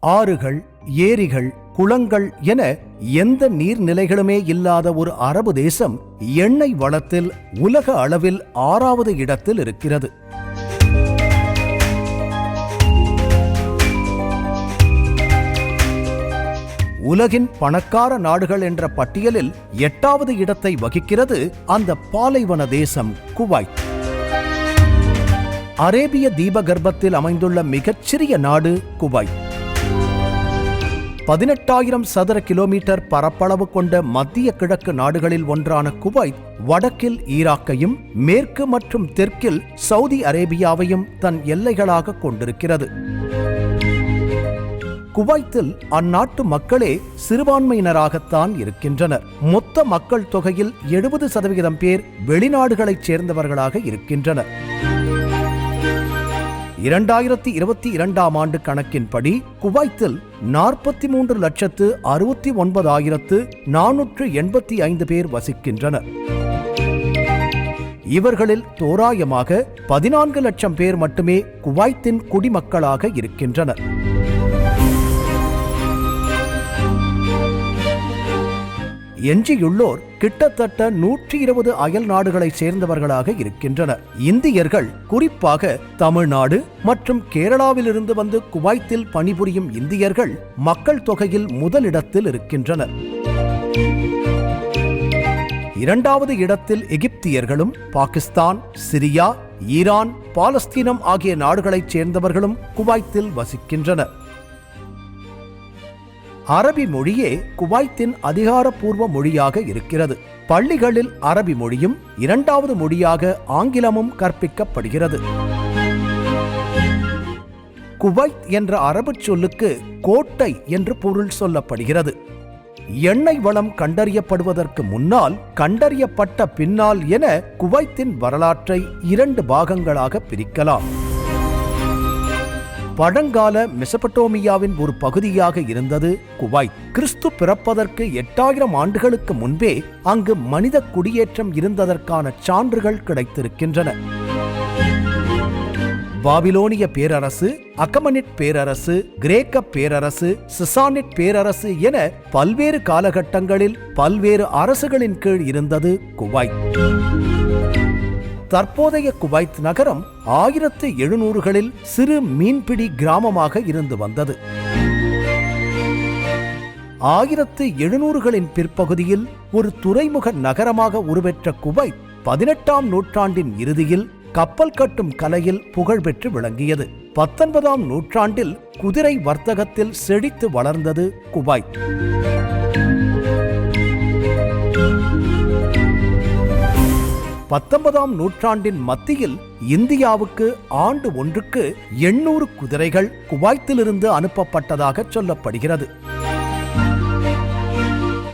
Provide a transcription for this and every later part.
ஆறுகள் ஏரிகள் குளங்கள் என எந்த நீர்நிலைகளுமே இல்லாத ஒரு அரபு தேசம் எண்ணெய் வளத்தில் உலக அளவில் ஆறாவது இடத்தில் இருக்கிறது. உலகின் பணக்கார நாடுகள் என்ற பட்டியலில் எட்டாவது இடத்தை வகிக்கிறது அந்த பாலைவன தேசம் குவைத். அரேபிய தீபகற்பத்தில் அமைந்துள்ள மிகச்சிறிய நாடு குவைத். பதினெட்டாயிரம் சதுர கிலோமீட்டர் பரப்பளவு கொண்ட மத்திய கிழக்கு நாடுகளில் ஒன்றான குவைத் வடக்கில் ஈராக்கையும் மேற்கு மற்றும் தெற்கில் சவுதி அரேபியாவையும் தன் எல்லைகளாக கொண்டிருக்கிறது. குவைத்தில் அந்நாட்டு மக்களே சிறுபான்மையினராகத்தான் இருக்கின்றனர். மொத்த மக்கள் தொகையில் எழுபது சதவிகிதம் பேர் வெளிநாடுகளைச் சேர்ந்தவர்களாக இருக்கின்றனர். இரண்டாயிரத்தி இருபத்தி இரண்டாம் ஆண்டு கணக்கின்படி குவைத்தில் நாற்பத்தி மூன்று லட்சத்து அறுபத்தி ஒன்பதாயிரத்து நானூற்று எண்பத்தி ஐந்து பேர் வசிக்கின்றனர். இவர்களில் தோராயமாக பதினான்கு லட்சம் பேர் மட்டுமே குவைத்தின் குடிமக்களாக இருக்கின்றனர். எஞ்சியுள்ளோர் கிட்டத்தட்ட நூற்றி இருபது அயல் நாடுகளைச் சேர்ந்தவர்களாக இருக்கின்றனர். இந்தியர்கள் குறிப்பாக தமிழ்நாடு மற்றும் கேரளாவிலிருந்து வந்து குவைத்தில் பணிபுரியும் இந்தியர்கள் மக்கள் தொகையில் முதலிடத்தில் இருக்கின்றனர். இரண்டாவது இடத்தில் எகிப்தியர்களும் பாகிஸ்தான் சிரியா ஈரான் பாலஸ்தீனம் ஆகிய நாடுகளைச் சேர்ந்தவர்களும் குவைத்தில் வசிக்கின்றனர். அரபி மொழியே குவைத்தின் அதிகாரப்பூர்வ மொழியாக இருக்கிறது. பள்ளிகளில் அரபி மொழியும் இரண்டாவது மொழியாக ஆங்கிலமும் கற்பிக்கப்படுகிறது. குவைத் என்ற அரபுச் சொல்லுக்கு கோட்டை என்று பொருள் சொல்லப்படுகிறது. எண்ணெய் வளம் கண்டறியப்படுவதற்கு முன்னால் கண்டறியப்பட்ட பின்னால் என குவைத்தின் வரலாற்றை இரண்டு பாகங்களாக பிரிக்கலாம். பழங்கால மெசபட்டோமியாவின் ஒரு பகுதியாக இருந்தது குவைத். கிறிஸ்து பிறப்பதற்கு எட்டாயிரம் ஆண்டுகளுக்கு முன்பே அங்கு மனித குடியேற்றம் இருந்ததற்கான சான்றுகள் கிடைத்திருக்கின்றன. பாபிலோனிய பேரரசு அகமனிட் பேரரசு கிரேக்க பேரரசு சிசானிட் பேரரசு என பல்வேறு காலகட்டங்களில் பல்வேறு அரசுகளின் கீழ் இருந்தது குவைத். தற்போதைய குவைத் நகரம் ஆயிரத்து எழுநூறுகளில் சிறு மீன்பிடி கிராமமாக இருந்து வந்தது. ஆயிரத்து எழுநூறுகளின் பிற்பகுதியில் ஒரு துறைமுக நகரமாக உருவெற்ற குவைத் பதினெட்டாம் நூற்றாண்டின் இறுதியில் கப்பல் கட்டும் கலையில் புகழ்பெற்று விளங்கியது. பத்தொன்பதாம் நூற்றாண்டில் குதிரை வர்த்தகத்தில் செழித்து வளர்ந்தது குவைத். பத்தொன்பதாம் நூற்றாண்டின் மத்தியில் இந்தியாவுக்கு ஆண்டு ஒன்றுக்கு எண்ணூறு குதிரைகள் குவைத்திலிருந்து அனுப்பப்பட்டதாக சொல்லப்படுகிறது.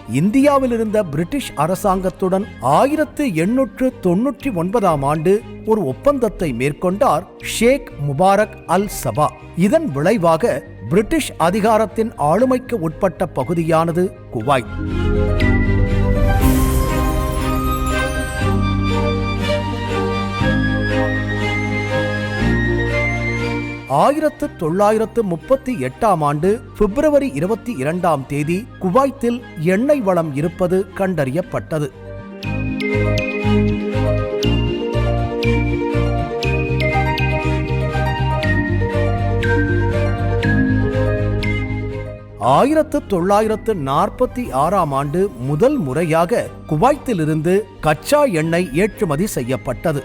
இந்தியாவில் இருந்த பிரிட்டிஷ் அரசாங்கத்துடன் ஆயிரத்து எண்ணூற்று தொன்னூற்றி ஒன்பதாம் ஆண்டு ஒரு ஒப்பந்தத்தை மேற்கொண்டார் ஷேக் முபாரக் அல் சபா. இதன் விளைவாக பிரிட்டிஷ் அதிகாரத்தின் ஆளுமைக்கு உட்பட்ட பகுதியானது குவைத். ஆயிரத்து தொள்ளாயிரத்து முப்பத்தி எட்டாம் ஆண்டு பிப்ரவரி இருபத்தி இரண்டாம் தேதி குவைத்தில் எண்ணெய் வளம் இருப்பது கண்டறியப்பட்டது. ஆயிரத்து தொள்ளாயிரத்து நாற்பத்தி ஆறாம் ஆண்டு முதல் முறையாக குவைத்திலிருந்து கச்சா எண்ணெய் ஏற்றுமதி செய்யப்பட்டது.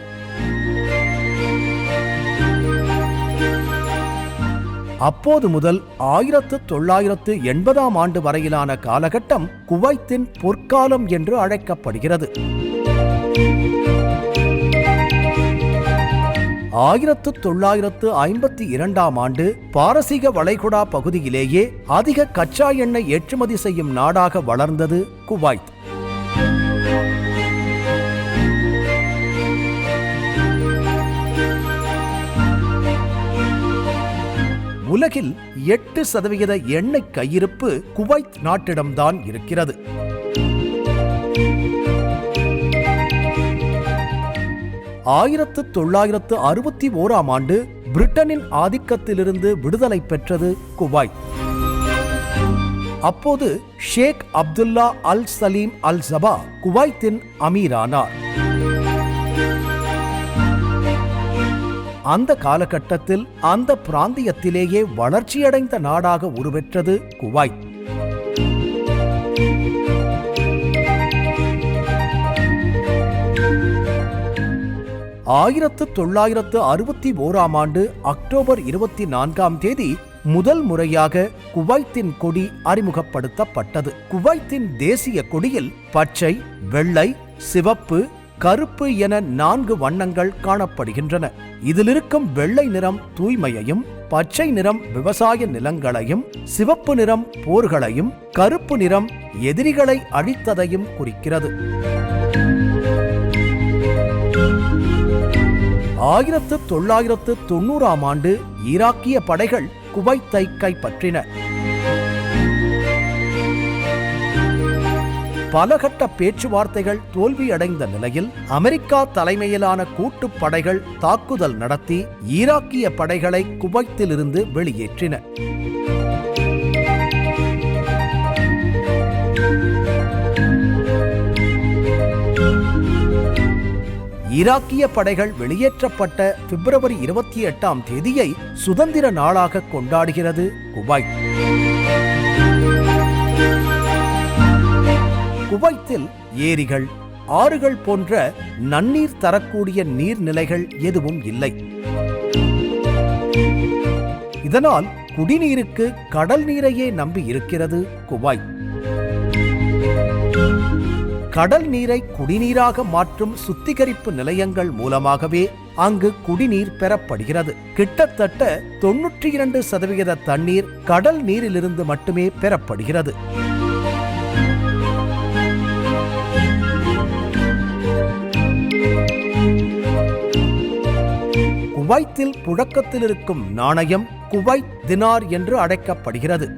அப்போது முதல் ஆயிரத்து தொள்ளாயிரத்து எண்பதாம் ஆண்டு வரையிலான காலகட்டம் குவைத்தின் பொற்காலம் என்று அழைக்கப்படுகிறது. ஆயிரத்து தொள்ளாயிரத்து ஐம்பத்தி இரண்டாம் ஆண்டு பாரசீக வளைகுடா பகுதியிலேயே அதிக கச்சா எண்ணெய் ஏற்றுமதி செய்யும் நாடாக வளர்ந்தது குவைத். உலகில் எட்டு சதவிகித எண்ணெய் கையிருப்பு குவைத் நாட்டிடம்தான் இருக்கிறது. ஆயிரத்து தொள்ளாயிரத்து அறுபத்தி ஓராம் ஆண்டு பிரிட்டனின் ஆதிக்கத்திலிருந்து விடுதலை பெற்றது குவைத். அப்போது ஷேக் அப்துல்லா அல் சலீம் அல் சபா குவைத்தின் அமீரானார். அந்த காலகட்டத்தில் அந்த பிராந்தியத்திலேயே வளர்ச்சியடைந்த நாடாக உருவெற்றது குவைத். ஆயிரத்து தொள்ளாயிரத்து அறுபத்தி ஓராம் ஆண்டு அக்டோபர் இருபத்தி நான்காம் தேதி முதல் முறையாக குவைத்தின் கொடி அறிமுகப்படுத்தப்பட்டது. குவைத்தின் தேசிய கொடியில் பச்சை வெள்ளை சிவப்பு கருப்பு என நான்கு வண்ணங்கள் காணப்படுகின்றன. இதிலிருக்கும் வெள்ளை நிறம் தூய்மையையும் பச்சை நிறம் விவசாய நிலங்களையும் சிவப்பு நிறம் போர்களையும் கருப்பு நிறம் எதிரிகளை அழித்ததையும் குறிக்கிறது. ஆயிரத்து தொள்ளாயிரத்து தொண்ணூறாம் ஆண்டு ஈராக்கிய படைகள் குவைத்தை கைப்பற்றின. பலகட்ட பேச்சுவார்த்தைகள் தோல்வியடைந்த நிலையில் அமெரிக்கா தலைமையிலான கூட்டுப் படைகள் தாக்குதல் நடத்தி ஈராக்கிய படைகளை குவைத்திலிருந்து வெளியேற்றின. ஈராக்கிய படைகள் வெளியேற்றப்பட்ட பிப்ரவரி இருபத்தி எட்டாம் தேதியை சுதந்திர நாளாக கொண்டாடுகிறது குவைத். குவைத்தில் ஏரிகள் ஆறுகள் போன்ற நன்னீர் தரக்கூடிய நீர்நிலைகள் எதுவும் இல்லை. இதனால் குடிநீருக்கு கடல் நீரையே நம்பி இருக்கிறது குவாய் கடல் நீரை குடிநீராக மாற்றும் சுத்திகரிப்பு நிலையங்கள் மூலமாகவே அங்கு குடிநீர் பெறப்படுகிறது. கிட்டத்தட்ட தொன்னூற்றி இரண்டு சதவிகித தண்ணீர் கடல் நீரிலிருந்து மட்டுமே பெறப்படுகிறது. குவைத்தில் புழக்கத்தில் இருக்கும் நாணயம் குவைத் தினார் என்று அழைக்கப்படுகிறது.